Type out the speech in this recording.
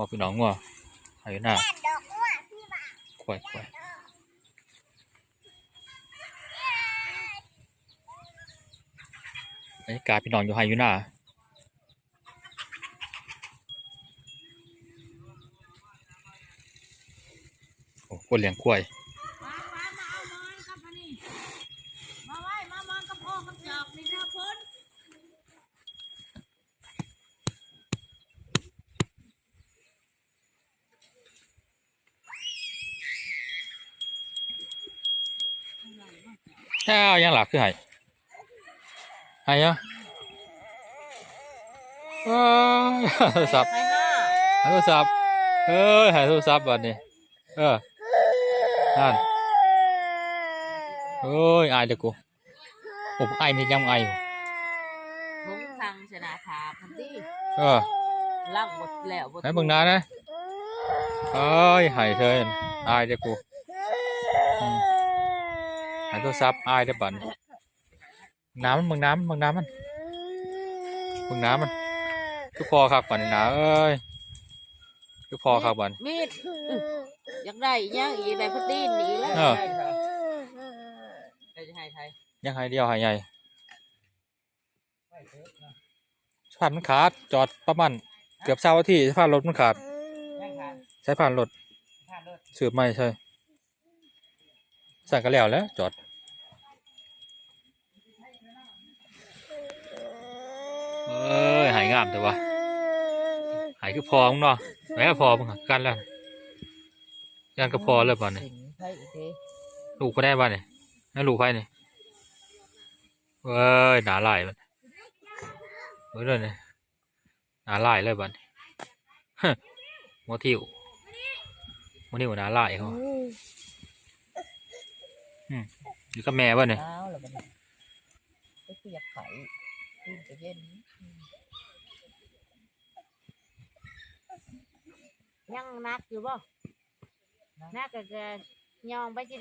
อพี่น้องว่ายอยู่หน้าดอกอ้วนพี่บ่าควายควายบรรยากาศพี่น้องอยู่ไฮยูน่าโอ้คนเลี้ยงควาย มามามาเอามอนกับอันนี้มาไว้มามอนกับพ่อกับจอกนี่นะพ้น อ้าวยังหลักคือหายหายยังว้าวโทรศัพท์ไปห้าหายโทรศัพท์เอ้ยหายโทรศัพท์บัดนี้เออนั่นเอ้ยอายเด็กกูผมอายมียังอายอยู่ทุงทางชนะขาพันตี้เออล่างหมดแล้วหมดให้เบิ่งหน้านะเอ้ยหายเถินอายเด็กกูอืม หายโทรศัพท์อายเด็กบัดนี้น้ำมันเบิ่งน้ำมันเบิ่งน้ำมันเบิ่งน้ำมันคือพอครับบัดนี้นะเอ้ยคือพอครับบัดมีดอื้ออยากได้อีกยังอีกได้พันตี้หนีแล้วเออใครจะให้ใครยังหายเดียวหายใหญ่สะพานมันขาดจอดประมาณเกือบเช้าที่สะพานรถมันขาดยังค่ะใช้ผ่านรถผ่านรถสืบไม่ใช่ สั่งกันแล้วแหล้วจอดเอ้ยหายงามแต่ว่าหายคือพอมึงเนาะแม่พอมึงหากันแล้วยันก็พอเลยป่ะนี่สิงไผอีกทีลูกก็ได้ป่ะนี่นั่นลูกใครนี่เว้ยหนาลายมันเว้ยเลยนี่หนาลายเลยป่ะนี่ฮะหัวทิวหัวทิวหนาลายเขา อยู่ก็แม่ป่ะนี่เช้าแล้วบัดนี้ก็คืออยากไข่ตื่นจะเย็นยังนักอยู่บ่นักก็จะยองไปจิ